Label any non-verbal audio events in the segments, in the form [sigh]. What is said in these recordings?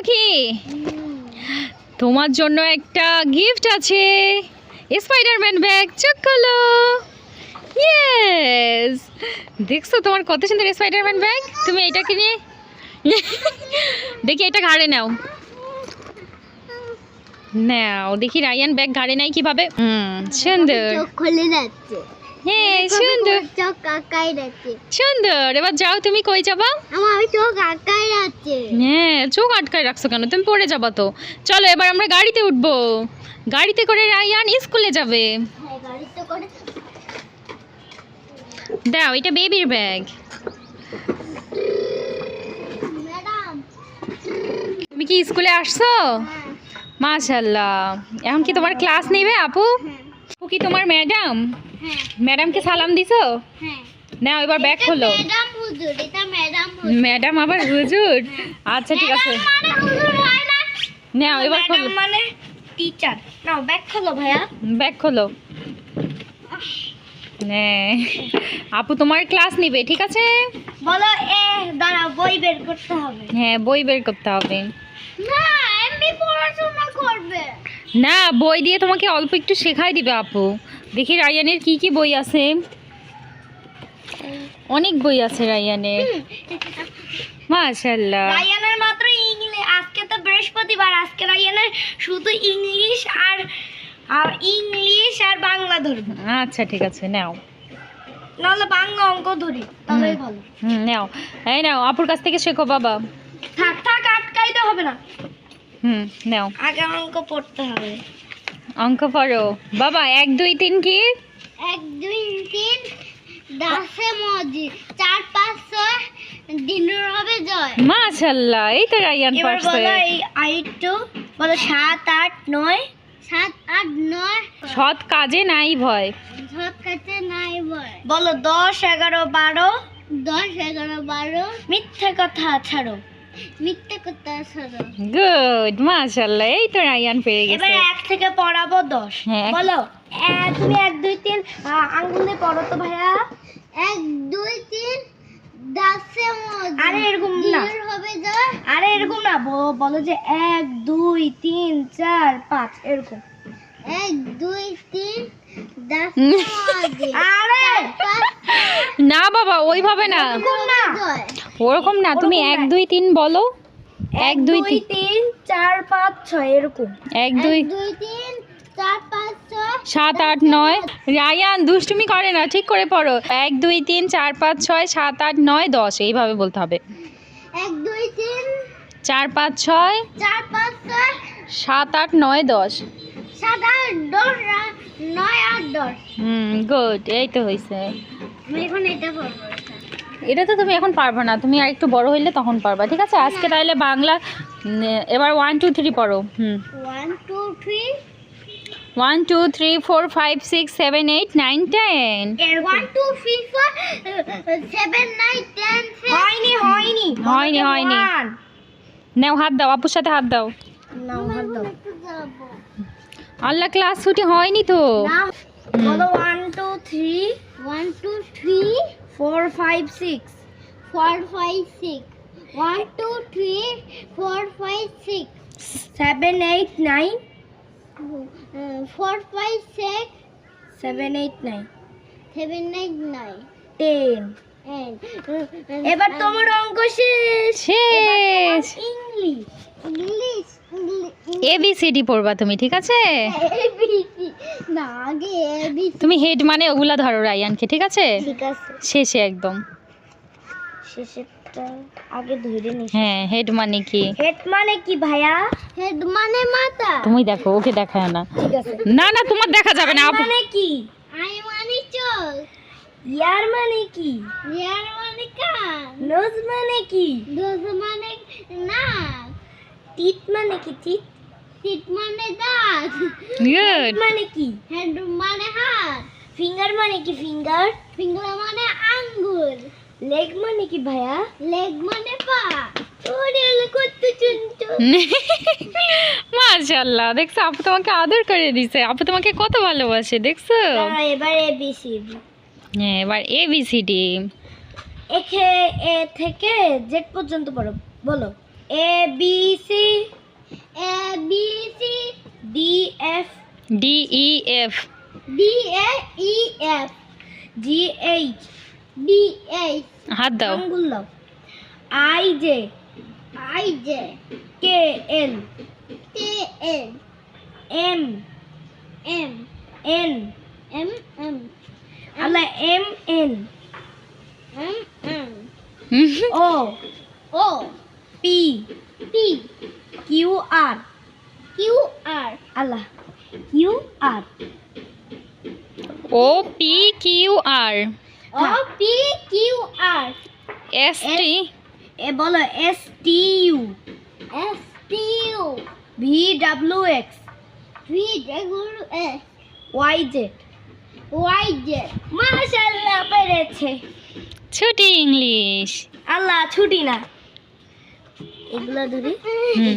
পাখি। তোমার জন্য একটা গিফট আছে। স্পাইডারম্যান ব্যাগ চোখ খোলো ইয়েস দেখছ তোমার কত সুন্দর স্পাইডারম্যান ব্যাগ তুমি এটা কিনে দেখি এটা ঘাড়ে নাও। নাও দেখি রায়ান ব্যাগ ঘাড়ে নাই কীভাবে। হুম সুন্দর। খুলে যাচ্ছে। হ্যাঁ সুন্দর। চোখ কাকাই সুন্দর এবার যাও তুমি কই যাবা? আমার চোখ হ্যাঁ চোখ আটকায় রাখছো কেন? তুমি পড়ে যাবা তো। চলো এবার আমরা গাড়িতে উঠবো। গাড়িতে করে রায়ান স্কুলে যাবে। হ্যাঁ দাও এটা বেবির ব্যাগ। ম্যাডাম। তুমি কি স্কুলে আসছো? হ্যাঁ। মাশাল্লাহ এখন কি তোমার ক্লাস নেবে আপু? হ্যাঁ। কি তোমার ম্যাডাম? ম্যাডামকে সালাম দিছো? হ্যাঁ। নাও এবার ব্যাগ খোলো। ম্যাডাম হুজুর এটা ম্যাডাম হুজুর। ম্যাডাম আবার হুজুর? আচ্ছা ঠিক আছে। মানে হুজুর হয় না। নাও এবার খোলো। মানে টিচার নাও ব্যাগ খোলো ভাইয়া। ব্যাগ খোলো। হ্যাঁ আপু তোমার ক্লাস নিবে ঠিক আছে? বলো এ দাঁড়া বই বের করতে হবে। হ্যাঁ বই বের করতে হবে। না এমনি পড়াশোনা করবে। না বই দিয়ে তোমাকে অল্প একটু শেখাই দিবে আপু। দেখি রায়ানের কি কি বই আছে। অনেক বই আছে রায়ানের। মাশাল্লাহ রায়ানের মাত্র ইংলিশ আজকে তো বৃহস্পতিবার আজকে রায়ানের শুধু ইংলিশ আর আর ইংলিশ আর বাংলা ধরবে। আচ্ছা ঠিক আছে নাও। নাহলে বাংলা অঙ্ক ধরি হুম। ভালো। হুম নাও। এই নাও আপুর কাছ থেকে শেখো বাবা। থাক থাক আটকাইতে হবে না। হুম নাও। আগে অঙ্ক পড়তে হবে। অঙ্ক পড়ো। বাবা এক দুই তিন কি? এক দুই তিন। মজি চার পাঁচ ছয় দিনের হবে জয়। মাশাল্লাহ এই তো রায়ান এবার পারছে। বলো এই আইটু বলো সাত আট নয়। সাত আট নয়। সৎ কাজে নাই ভয়। সব কাছে নাই বয় বলো দশ এগারো বারো। দশ এগারো বারো। মিথ্যে কথা ছাড়ো। মিথ্যে কথা ছাড়ো। গুড মাশাল্লাহ এই তো রায়ান পেরে গেছে। এবার এক থেকে পড়াবো দশ। হ্যাঁ। বলো তুমি এক দুই তিন। আঙ্গুলে পড়ো তো ভাইয়া। এক দুই তিন। আরে এরকম না। হবে আরে এরকম না। বলো যে এক দুই তিন চার পাঁচ এরকম। এক দুই তিন। আরে! না বাবা ওইভাবে না। ওরকম না। তুমি এক দুই তিন বলো। এক দুই তিন। তিন চার পাঁচ ছয় এরকম। এক দুই। দুই তিন। সাত আট নয়। রায়ান দুষ্টুমি করে না ঠিক করে পড়ো। এক দুই তিন চার পাঁচ ছয় সাত আট নয় দশ এইভাবে বলতে হবে। এক দুই তিন। চার পাঁচ ছয়। চার পাঁচ ছয়। সাত আট নয় দশ। সাত আট দশ নয় আট দশ। হুম গুড এই তো হয়েছে এখন এটা পড়ব এটা তো তুমি এখন পারবে না তুমি আর একটু বড় হইলে তখন পারবা ঠিক আছে? আজকে তাহলে বাংলা এবার ওয়ান টু থ্রি পড়ো হুম। One two three one two three four five six seven eight nine ten one two three four seven nine ten হয়নি হয়নি হয়নি, হয়নি। নাও হাত দাও আপুর সাথে হাত দাও। নাও হাত দাও। আল্লাহ ক্লাস ছুটি হয়নি তো। বলো one two three one two three four five six four five six one two three four five six seven eight nine four five six seven eight nine. Seven eight nine. Ten. এবার তোমার অঙ্ক শেষ। শেষ। English English ABCD পড়বা তুমি ঠিক আছে? তুমি হেড মানে ওগুলা ধরো রায়ানকে ঠিক আছে? ঠিক আছে। শেষে একদম শেষেরটা আগে ধরে নি হ্যাঁ হেড মানে কি হেড মানে কি ভাইয়া হেড মানে মাথা তুমি দেখো ওকে দেখায় না ঠিক আছে না না তোমার দেখা যাবে না আপু মানে কি আই মানে চোখ ইয়ার মানে কি ইয়ার মানে কান নোজ মানে কি নোজ মানে নাক টিট মানে কি টিট টিট মানে দাঁত গুড মানে কি হ্যান্ড মানে হাত ফিঙ্গার মানে কি ফিঙ্গার ফিঙ্গার মানে আঙ্গুল লেগ মানে কি ভাইয়া লেগ মানে পা ওরে কত চুনচু মাশাআল্লাহ দেখছ আপু তোমাকে আদর করে দিছে আপু তোমাকে কত ভালোবাসে দেখছ এবার এ বি সি ডি এবার এ বি সি ডি এখে এ থেকে জেড পর্যন্ত পড়ো বলো A B C A B C D F D E F D A E F G H D H হাত দাও আঙ্গুল দাও I J I J K L K L M M N M M আল্লাহ M N M M O O P P Q R Q R আল্লাহ Q R O P Q R O P Q R. S T এ বলো S T U S T U V W X V W X Y Z Y Z মাশাআল্লাহ পেরেছে। ছুটি English. আল্লাহ ছুটি না। এগুলো ধরি। হুম,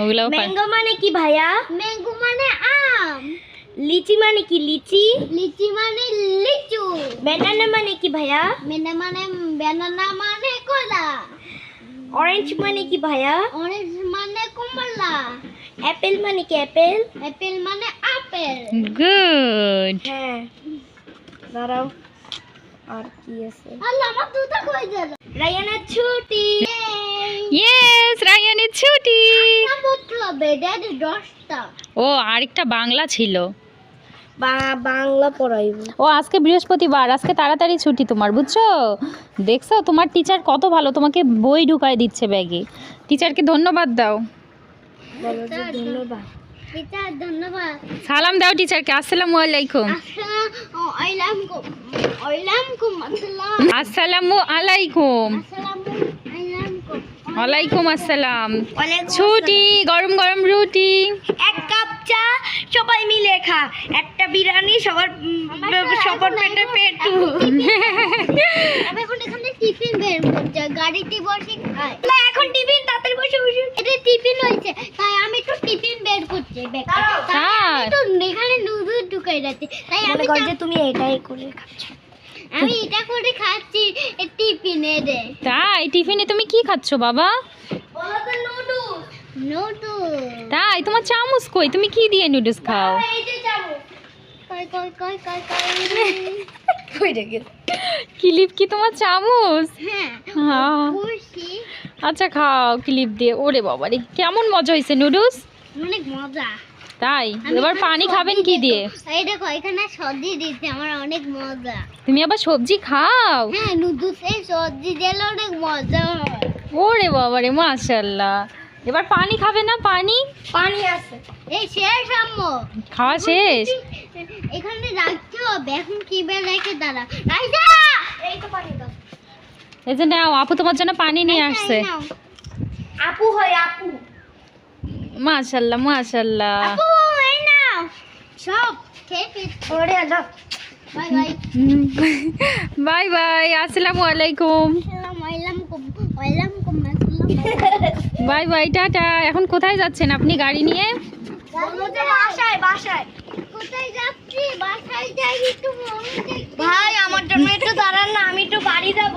ওগুলোও পার। ম্যাঙ্গো মানে কি ভাইয়া? ম্যাঙ্গো মানে আম। লিচি মানে কি লিচি লিচি মানে লিচু ব্যানানা মানে কি ভাইয়া ব্যানানা মানে ব্যানানা মানে কলা অরেঞ্জ মানে কি ভাইয়া অরেঞ্জ মানে কমলা অ্যাপেল মানে কি অ্যাপেল অ্যাপেল মানে আপেল গুড হ্যাঁ। দাঁড়াও আর কি আছে? আল্লাহ আমার দুটো কই গেল? রায়ানের ছুটি। ইয়েস রায়ানের ছুটি। হবে ড্যাডি দশটা। ও আরেকটা বাংলা ছিল। বাংলা পড়াইব। ও আজকে বৃহস্পতিবার আজকে তাড়াতাড়ি ছুটি তোমার বুঝছ? দেখছ? তোমার টিচার কত ভালো তোমাকে বই ঢুকায় দিচ্ছে ব্যাগে। টিচারকে ধন্যবাদ দাও। ধন্যবাদ। টিচার ধন্যবাদ। সালাম দাও টিচারকে আসসালামু আলাইকুম। আসসালামু আলাইকুম। আসসালামু আলাইকুম। ওয়ালাইকুম আসসালাম। ছুটি গরম গরম রুটি। এক কাপ চা সবাই মিলে খা। একটা বিরিয়ানি সবার সবার পেটে। পেট [laughs] আমি এখন এখানে টিফিন বের করছি গাড়িতে বসে খাই না এখন টিফিন তাড়াতাড়ি বসে বসে। এটা টিফিন হয়েছে তাই আমি একটু টিফিন বের করছি ব্যাগে। তাই? আমি তো এখানে নুডল ঢুকাই যাচ্ছি তাই আমি যে তুমি এটাই করে খাচ্ছ। আমি এটা করে খাচ্ছি টিফিনে দে। তাই টিফিনে তুমি কি খাচ্ছ বাবা? তাই তোমার চামচ কই? তুমি কি দিয়ে নুডলস খাও? ক্লিপ [laughs] কি তোমার চামচ? হ্যাঁ হ্যাঁ। আচ্ছা খাও ক্লিপ দিয়ে। ওরে বাবারে কেমন মজা হয়েছে নুডলস অনেক মজা। তাই? এবার পানি খাবেন কি দিয়ে? এই দেখো এখানে সবজি দিচ্ছে আমার অনেক মজা। তুমি আবার সবজি খাও? হ্যাঁ নুডলস এই সবজি দিলে অনেক মজা হয়। ওরে বাবা রে মাশাল্লাহ এবার পানি খাবে না? পানি? পানি আছে। এই শেষ আম্মু। খাওয়া শেষ? এখানে রাখতে হবে। এখন কি বের রেখে দাঁড়া। রাইজা! এই তো পানি দাও। এই যে নাও আপু তোমার জন্য পানি নিয়ে আসছে। আপু হয় আপু। মাশাল্লাহ মাশাল্লাহ। Bye bye. [laughs] বাই বাই আসসালামু আলাইকুম। ওয়ালাইকুম বাই বাই টাটা। এখন কোথায় যাচ্ছেন আপনি গাড়ি নিয়ে? বাসায় বাসায়। কোথায় যাচ্ছি? বাসায় যাই একটু ভাই আমার জন্য একটু দাঁড়ান না আমি একটু বাড়ি যাব।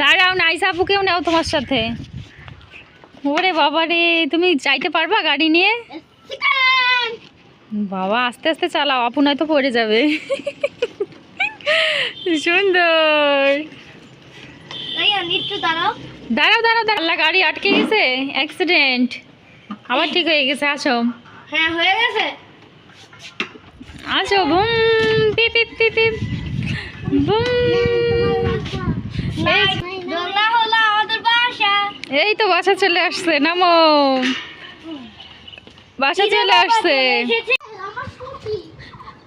দাঁড়াও নাইসা আপুকেও নাও তোমার সাথে। ওরে বাবা রে তুমি যাইতে পারবা গাড়ি নিয়ে? বাবা আস্তে আস্তে চালাও আপু নয়তো পড়ে যাবে। সুন্দর। দাঁড়াও। দাঁড়াও দাঁড়াও গাড়ি আটকে গেছে। অ্যাক্সিডেন্ট আবার ঠিক হয়ে গেছে আসো। হ্যাঁ হয়ে গেছে। আসো বুম পিপ পিপ পিপ বুম। এই তো বাসা চলে আসছে নামো। বাসা চলে আসছে।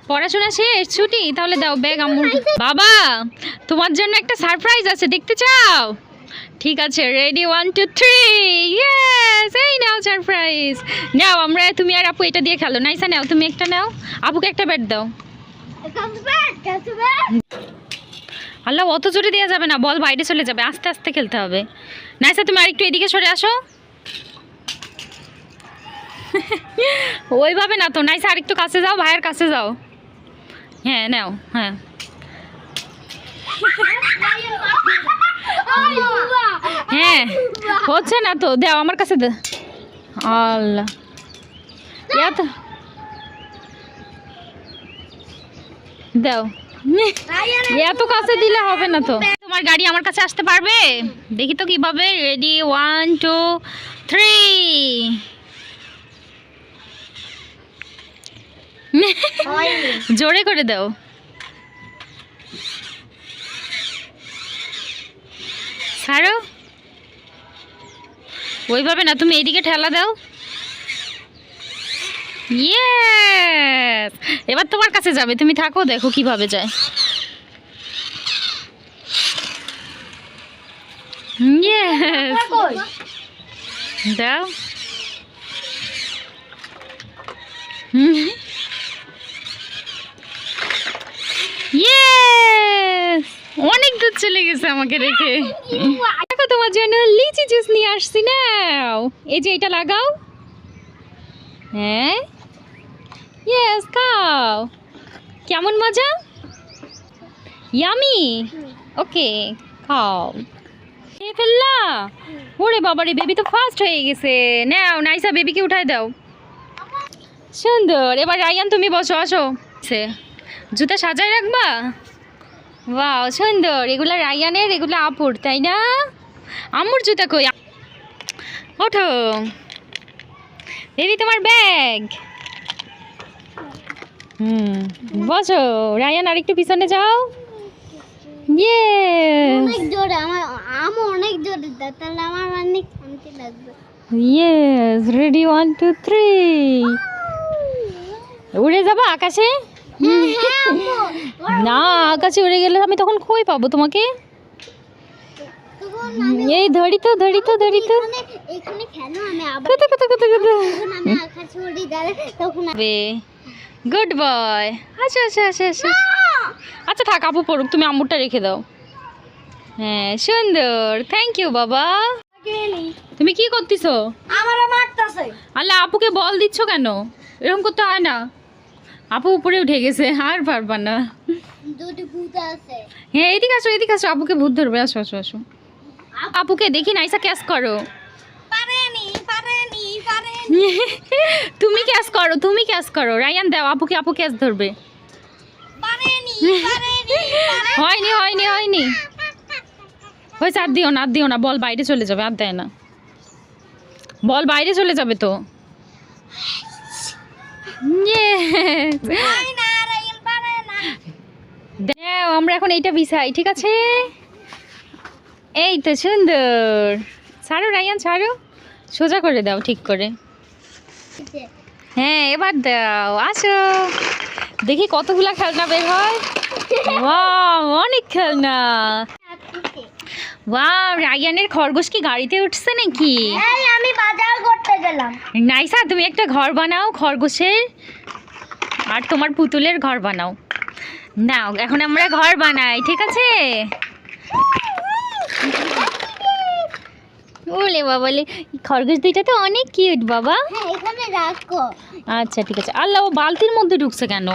পড়াশোনা শেষ ছুটি? তাহলে দাও ব্যাগ আম্মুর বাবা তোমার জন্য একটা সারপ্রাইজ আছে দেখতে চাও? ঠিক আছে ready one two three yes এই নাও সারপ্রাইজ। নাও আমরা তুমি আর আপু এটা দিয়ে খেলো। নাইসা নাও তুমি একটা নাও। আপুকে একটা ব্যাট দাও। আল্লাহ অত জোরে দেওয়া যাবে না বল বাইরে চলে যাবে আস্তে আস্তে খেলতে হবে। নাইসা তুমি আরেকটু এদিকে সরে আসো। [laughs] ওইভাবে না তো নাইসা আরেকটু কাছে যাও ভাইয়ের কাছে যাও। হ্যাঁ নাও হ্যাঁ। [laughs] হ্যাঁ হচ্ছে না তো দাও আমার কাছে দে। আল্লাহ। ইয়া তো দাও। এত কাছে দিলে হবে না তো। তোমার গাড়ি আমার কাছে আসতে পারবে? দেখি তো কীভাবে। রেডি ওয়ান টু থ্রি জোরে করে দাও। ছাড়ো। ওইভাবে না, তুমি এইদিকে ঠেলা দাও। ইয়েস এবার তোমার কাছে যাবে তুমি থাকো দেখো কীভাবে যায়। ইয়েস দাও। ইয়েস অনেক দূর চলে গেছে আমাকে রেখে। দেখো তোমার জন্য লিচি জুস নিয়ে আসছি নাও। এই যে এটা লাগাও। হ্যাঁ? ইয়েস খাও। কেমন মজা? ইয়ামি ওকে খাও। খেয়ে ফেললা? ওরে বাবারে বেবি তো ফার্স্ট হয়ে গেছে। নাও, নাইসা বেবিকে উঠাই দাও। সুন্দর, এবার রায়ান তুমি বসো, আসো। সে, জুতা সাজায় রাখবা? ওয়াও সুন্দর। এগুলা রায়ানের, এগুলো আপুর, তাই না? আমুর জুতা কই? ওঠো। বেবি তোমার ব্যাগ। হুম বসো। রায়ান আরেকটু পিছনে যাও। ইয়ে অনেক জোরে আমার আম অনেক জোরে দেয় তাহলে আমার অনেক শান্তি লাগবে। Yes ready one two three উড়ে যাব আকাশে? হ্যাঁ, হ্যাঁ। না আকাশে উড়ে গেলে আমি তখন কই পাবো তোমাকে। এই ধরি তো ধরি তো ধরি তো। এখানে খেলো আমি আবার কত কত কত কত? আমি আকাশে উড়ে গেলে তখন আমি- গুড বয় আচ্ছা আচ্ছা আচ্ছা আচ্ছা আচ্ছা থাক আপু পড়ুক তুমি আম্মুরটা রেখে দাও। হ্যাঁ সুন্দর। থ্যাংক ইউ বাবা। তুমি কি করতেছো? আমার মারতাছে আল্লাহ আপুকে বল দিচ্ছ কেন? এরকম করতে হয় না। আপু উপরে উঠে গেছে আর পারবা না। দুটি ভূত আছে। হ্যাঁ এদিকে আসো এদিকে আসো। আপুকে ভূত ধরবে। আসো আসো আসো। আপুকে দেখি নাইসা ক্যাশ [laughs] করো। তুমি ক্যাশ করো তুমি ক্যাশ করো। রায়ান দাও আপুকে আপু ক্যাশ ধরবে। [laughs] হয়নি হয়নি হয়নি। হয়েছে আর দিও না আর দিও না বল বাইরে চলে যাবে আর দেয় না। বল বাইরে চলে যাবে তো। দাও আমরা এখন এইটা বিছাই ঠিক আছে? এই তো সুন্দর। ছাড়ো রায়ান ছাড়ো। সোজা করে দাও ঠিক করে। হ্যাঁ এবার দাও আসো। দেখি কতগুলা খেলনা বের হয়। অনেক খেলনা। রায়ানের খরগোশ কি গাড়িতে উঠছে নাকি? আমি বাজার করতে গেলাম। নাইসা তুমি একটা ঘর বানাও খরগোশের আর তোমার পুতুলের ঘর বানাও। নাও এখন আমরা ঘর বানাই ঠিক আছে? ওলে বাবালে খরগোশ দুইটা তো অনেক কিউট বাবা। হ্যাঁ এখানে রাখো। আচ্ছা ঠিক আছে। আল্লাহ ও বালতির মধ্যে ঢুকছে কেন?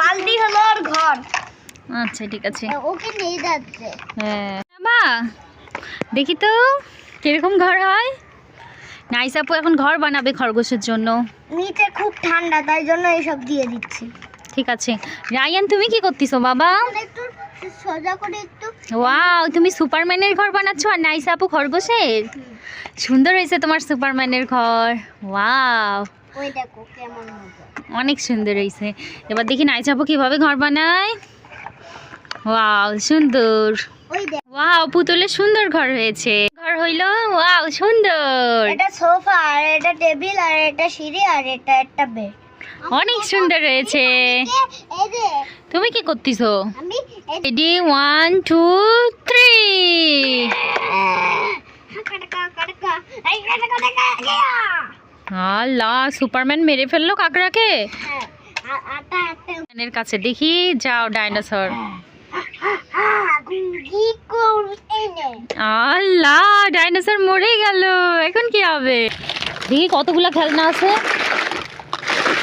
বালতি হলো ওর ঘর। আচ্ছা ঠিক আছে। ওকে নিয়ে যাচ্ছে। হ্যাঁ। বাবা দেখি তো কীরকম ঘর হয়? নাইস আপু এখন ঘর বানাবে খরগোশের জন্য। নিচে খুব ঠান্ডা তাই জন্য এইসব দিয়ে দিচ্ছি। ঠিক আছে। রায়ান তুমি কি করতেছো বাবা? ওয়াও তুমি সুপারম্যানের ঘর বানাচ্ছো আর নাইস আপু খরগোশের? সুন্দর হয়েছে তোমার সুপারম্যানের ঘর। ওয়াও। অনেক সুন্দর হয়েছে। এবার দেখি নাইস আপু কীভাবে ঘর বানায়। ওয়াও সুন্দর। ওয়াও পুতুলের সুন্দর ঘর হয়েছে। ঘর হইল ওয়াও সুন্দর। এটা সোফা আর এটা টেবিল আর এটা সিঁড়ি আর এটা একটা বেড অনেক সুন্দর যে তুমি কি করতেছো? Ready one two three Superman মেরে ফেলল কাকড়াকে। এর কাছে দেখি, যাও ডাইনোসর। আল্লাহ, ডাইনোসর মরে গেল। এখন কি হবে? দেখি কতগুলা খেলনা আছে।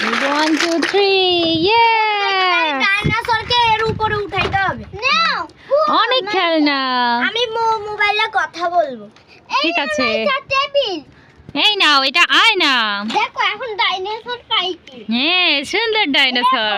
ওয়ান টু থ্রি ইয়ে ডাইনোসরকে এর উপরে উঠাইতে হবে। অনেক খেলনা। আমি মোবাইলে কথা বলব। ঠিক আছে। এই নাও এটা আয় না দেখো এখন ডাইনোসর পাইছি হ্যাঁ সুন্দর ডাইনোসর।